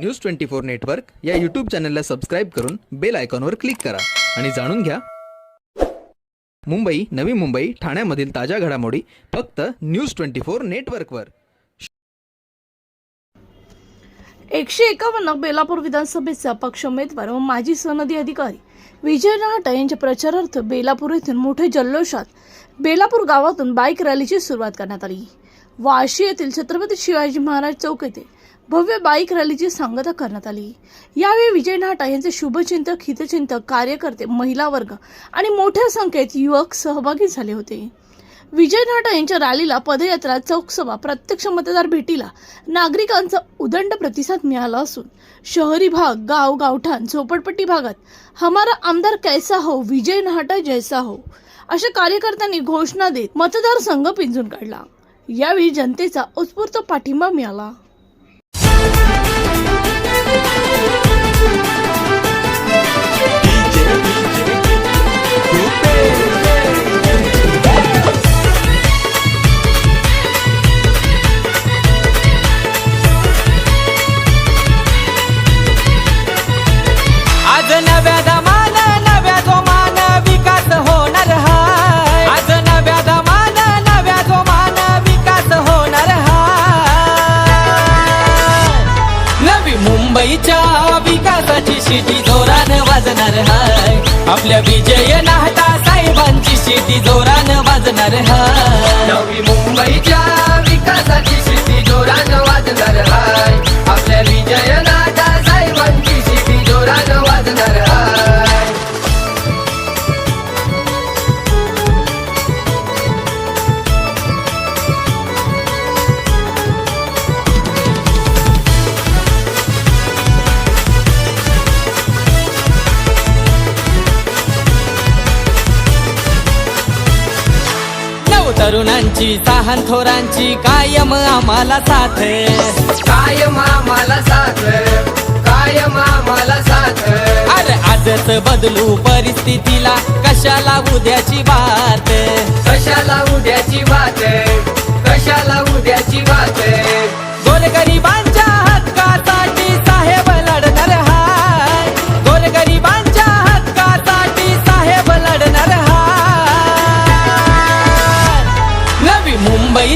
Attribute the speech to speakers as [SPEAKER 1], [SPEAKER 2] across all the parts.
[SPEAKER 1] News twenty four network या YouTube चॅनलला subscribe करून बेल आयकॉनवर क्लिक करा. आणि जाणून घ्या. मुंबई नवी मुंबई ठाण्यामधील ताज्या घडामोडी फक्त न्यूज ट्वेंटी फोर नेटवर्कवर
[SPEAKER 2] एकशे एकावन्न बेलापूर विधानसभेचा अपक्ष उमेदवार व माजी सनदी अधिकारी विजय रहाटे यांच्या प्रचारार्थ बेलापूर येथून मोठ्या जल्लोषात बेलापूर गावातून बाईक रॅलीची सुरुवात करण्यात आली. वाशी येथील छत्रपती शिवाजी महाराज चौक येथे भव्य बाईक रॅलीची सांगता करण्यात आली. यावेळी विजय नाटा यांचे शुभचिंतक हितचिंतक कार्यकर्ते महिला वर्ग आणि मोठ्या संख्येत युवक सहभागी झाले होते. विजय नाटा यांच्या रॅलीला पदयात्रा चौकसभा प्रत्यक्ष मतदार भेटीला नागरिकांचा उदंड प्रतिसाद मिळाला असून शहरी भाग गाव गावठाण झोपडपट्टी भागात हमारा आमदार कैसा हो विजय नाटा जैसा हो अशा कार्यकर्त्यांनी घोषणा देत मतदारसंघ पिंजून काढला. यावेळी जनतेचा उत्स्फूर्त पाठिंबा मिळाला.
[SPEAKER 3] Thank you. शिटी जोरान वाजणार हाय. आपल्या विजय नाहटा साहेबांची शिटी जोरान वाजणार हाय. तरुणांची साहन थोरांची कायम आम्हाला साथ
[SPEAKER 4] कायम आम्हाला साथ कायम आम्हाला साथ
[SPEAKER 3] अरे आजच बदलू परिस्थितीला कशाला उद्याची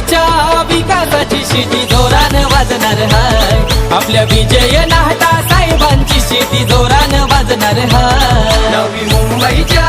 [SPEAKER 3] देशाच्या विकासाची शिटी जोरान वाजणार हाय. आपल्या विजय नाहटा साहेबांची शिटी जोरान वाजणार हाय.
[SPEAKER 4] नवी मुंबईच्या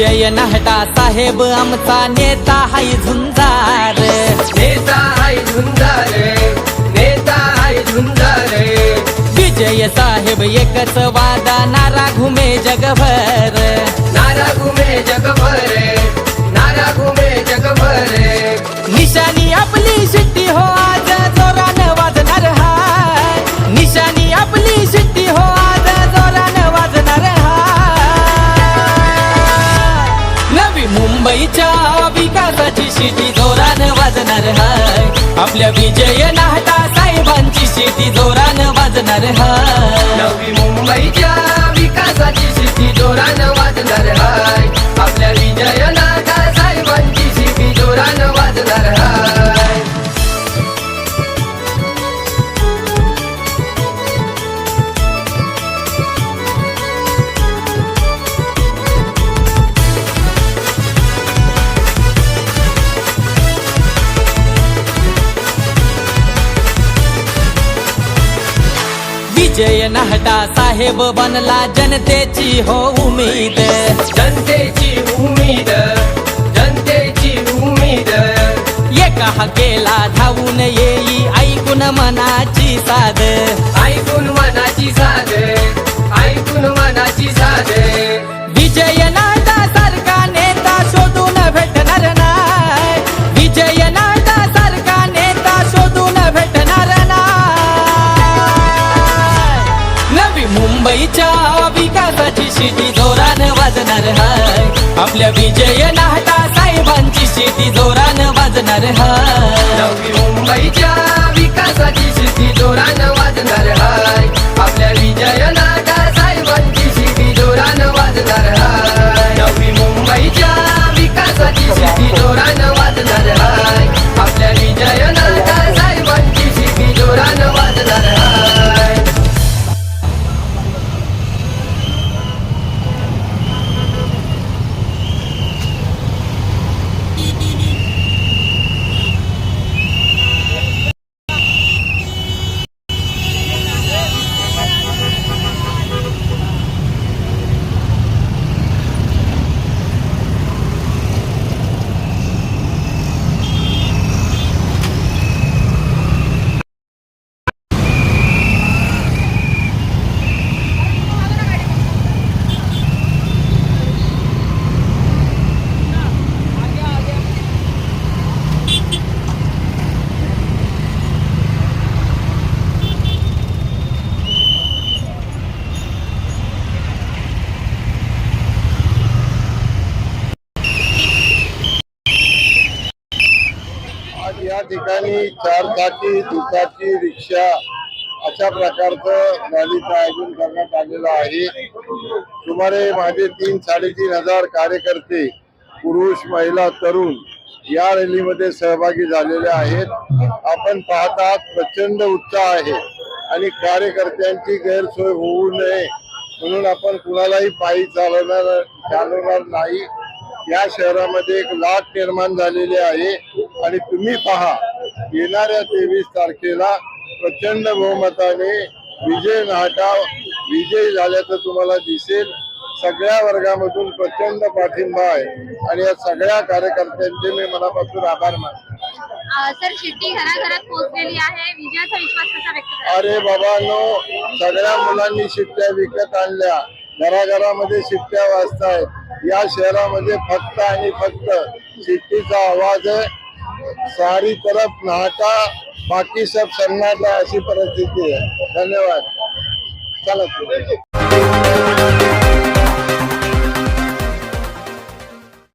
[SPEAKER 4] विजय
[SPEAKER 3] नाहटा साहेब आमचा नेता हाय झुंजार.
[SPEAKER 4] नेता हाय झुंजार नेता हाय झुंजार.
[SPEAKER 3] विजय साहेब एकच वादा नारा घुमे जगभर. मुंबईच्या विकासाची शेती जोरान वाजणार हाय. आपल्या विजय नाहटा साहेबांची शेती जोरान वाजणार हाय.
[SPEAKER 4] मुंबईच्या विकासाची शेती जोरान विजय
[SPEAKER 3] नाहटा साहेब बनला जनतेची हो उमेद.
[SPEAKER 4] जनतेची उमेद जनतेची उमेद.
[SPEAKER 3] एका हाकेला धावून मुंबईच्या विकासाची शेती जोरान वाजणार हाय. आपल्या विजय नाहटा साहेबांची शेती जोरान वाजणार हाय.
[SPEAKER 4] मुंबईच्या विकासाची शेती जोरान वाजणार हाय.
[SPEAKER 5] चार चाकी दुचाकी रिक्षा अशा प्रकारचं रॅलीचं आयोजन करण्यात आलेलं आहे. सुमारे माझे तीन साडेतीन हजार कार्यकर्ते पुरुष महिला तरुण या रॅलीमध्ये सहभागी झालेले आहेत. आपण पाहत आहात प्रचंड उत्साह आहे आणि कार्यकर्त्यांची गैरसोय होऊ नये म्हणून आपण कुणालाही पायी चालवणार चालवणार नाही. या शहरामध्ये एक लाट निर्माण झालेली आहे आणि तुम्ही पहा येणाऱ्या तेवीस तारखेला प्रचंड बहुमताने विजय नाटा विजय झाल्याचं तुम्हाला दिसेल. सगळ्या वर्गामधून प्रचंड पाठिंबा आहे. आणि या सगळ्या कार्यकर्त्यांचे मी मनापासून आभार मानतो.
[SPEAKER 6] सर शिट्टी घराघरात पोहोचलेली आहे. विजयाचा विश्वास कसा व्यक्त करा
[SPEAKER 5] अरे बाबांनो सगळ्या मुलांनी शिट्ट्या विकत आणल्या. घराघरामध्ये शिट्ट्या वाजतायत. या शहरामध्ये फक्त आणि फक्त शिट्टीचा आवाज आहे. सारी तरफ नाका बाकी सब सन्नाटा अशी परिस्थिती आहे. धन्यवाद. चला